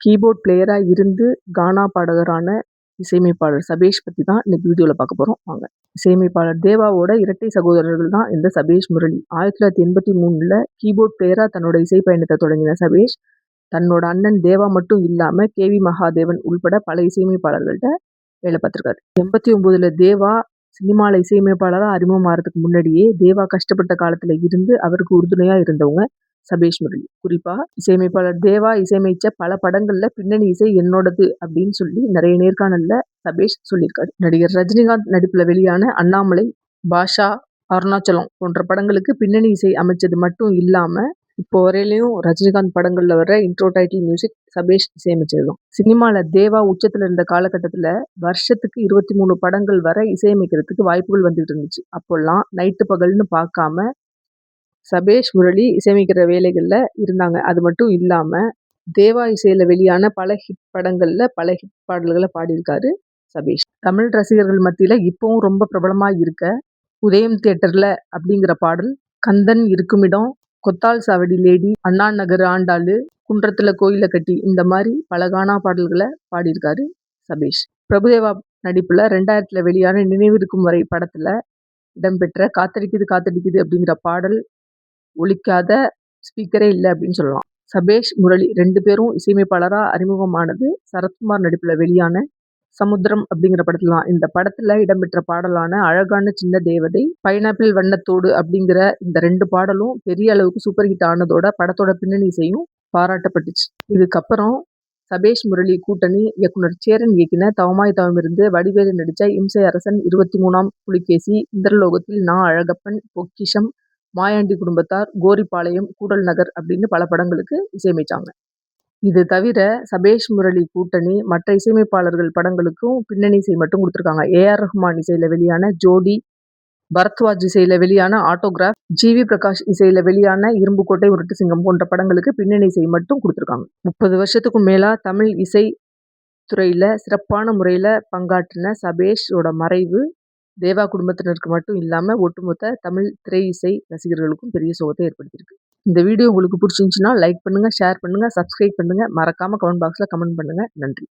Keyboard பிளேயராக இருந்து கானா பாடகரான இசையமைப்பாளர் சபேஷ் பற்றி தான் இன்னைக்கு வீடியோவில் பார்க்க போகிறோம் வாங்க. இசையமைப்பாளர் தேவாவோட இரட்டை சகோதரர்கள் தான் இந்த சபேஷ் முரளி. ஆயிரத்தி தொள்ளாயிரத்தி எண்பத்தி மூணில் கீபோர்ட் பிளேயராக தன்னோட இசை பயணத்தை தொடங்கின சபேஷ் தன்னோட அண்ணன் தேவா மட்டும் இல்லாமல் கே வி மகாதேவன் உள்பட பல இசையமைப்பாளர்கள்ட்ட வேலை பார்த்துருக்காரு. எண்பத்தி ஒம்போதில் தேவா சினிமாவில் இசையமைப்பாளராக அறிமுகமாகறதுக்கு முன்னாடியே தேவா கஷ்டப்பட்ட காலத்தில் இருந்து அவருக்கு உறுதுணையாக இருந்தவங்க. சபேஷ் முரளி குறிப்பாக இசையமைப்பாளர் தேவா இசையமைச்ச பல படங்களில் பின்னணி இசை என்னோடது அப்படின்னு சொல்லி நிறைய நேர்காணலில் சபேஷ் சொல்லியிருக்காரு. நடிகர் ரஜினிகாந்த் நடிப்பில் வெளியான அண்ணாமலை பாஷா அருணாச்சலம் போன்ற படங்களுக்கு பின்னணி இசை அமைச்சது மட்டும் இல்லாமல் இப்போ வரையிலையும் ரஜினிகாந்த் படங்களில் வர இன்ட்ரோ டைட்டில் மியூசிக் சபேஷ் இசையமைச்சது தான் சினிமாவில் தேவா உச்சத்தில் இருந்த காலகட்டத்தில் வருஷத்துக்கு இருபத்தி மூணு படங்கள் வர இசையமைக்கிறதுக்கு வாய்ப்புகள் வந்துகிட்டு இருந்துச்சு. அப்போல்லாம் நைட்டு பகல்னு பார்க்காம சபேஷ் முரளி இசையமைக்கிற வேலைகளில் இருந்தாங்க. அது மட்டும் இல்லாமல் தேவா இசையில் வெளியான பல ஹிட் படங்களில் பல ஹிட் பாடல்களை பாடியிருக்காரு சபேஷ். தமிழ் ரசிகர்கள் மத்தியில் இப்போவும் ரொம்ப பிரபலமாக இருக்க உதயம் தியேட்டரில் அப்படிங்கிற பாடல் கந்தன் இருக்குமிடம் கொத்தால் சாவடி லேடி அண்ணா நகர் ஆண்டாளு குன்றத்தில் கோயிலை கட்டி இந்த மாதிரி பல கானா பாடல்களை பாடியிருக்காரு சபேஷ். பிரபுதேவா நடிப்பில் ரெண்டாயிரத்தில் வெளியான நினைவிருக்கும் வரை படத்தில் இடம்பெற்ற காத்தடிக்குது காத்தடிக்குது அப்படிங்கிற பாடல் ஒழிக்காத ஸ்பீக்கரே இல்லை அப்படின்னு சொல்லலாம். சபேஷ் முரளி ரெண்டு பேரும் இசையமைப்பாளராக அறிமுகமானது சரத்குமார் நடிப்பில் வெளியான சமுத்திரம் அப்படிங்கிற படத்தில் தான். இந்த படத்தில் இடம்பெற்ற பாடலான அழகான சின்ன தேவதை பைனாப்பிள் வண்ணத்தோடு அப்படிங்கிற இந்த ரெண்டு பாடலும் பெரிய அளவுக்கு சூப்பர் ஹிட் ஆனதோட படத்தோட பின்னணி இசையும் பாராட்டப்பட்டுச்சு. இதுக்கப்புறம் சபேஷ் முரளி கூட்டணி இயக்குனர் சேரன் இயக்கின தவமாய் தவமிருந்து வடிவேலு நடித்த இம்சை அரசன் இருபத்தி மூணாம் புலிகேசி இந்திரலோகத்தில் நா அழகப்பன் பொக்கிஷம் மாயாண்டி குடும்பத்தார் கோரிப்பாளையம் கூடல் நகர் அப்படின்னு பல படங்களுக்கு இசையமைச்சாங்க. இது தவிர சபேஷ் முரளி கூட்டணி மற்ற இசையமைப்பாளர்கள் படங்களுக்கும் பின்னணி இசை மட்டும் கொடுத்துருக்காங்க. ஏஆர் ரஹ்மான் இசையில் வெளியான ஜோடி பரத்வாஜ் இசையில் வெளியான ஆட்டோகிராஃப் ஜிவி பிரகாஷ் இசையில் வெளியான இரும்புக்கோட்டை உருட்டு சிங்கம் போன்ற படங்களுக்கு பின்னணி இசை மட்டும் கொடுத்துருக்காங்க. முப்பது வருஷத்துக்கும் மேலாக தமிழ் இசை துறையில் சிறப்பான முறையில் பங்காற்றின சபேஷோட மறைவு தேவா குடும்பத்தினருக்கு மட்டும் இல்லாமல் ஒட்டுமொத்த தமிழ் திரை இசை ரசிகர்களுக்கும் பெரிய சோகத்தை ஏற்படுத்தியிருக்கு. இந்த வீடியோ உங்களுக்கு பிடிச்சிருந்துச்சுன்னா லைக் பண்ணுங்கள் ஷேர் பண்ணுங்கள் சப்ஸ்கிரைப் பண்ணுங்கள் மறக்காமல் கமெண்ட் பாக்ஸில் கமெண்ட் பண்ணுங்கள் நன்றி.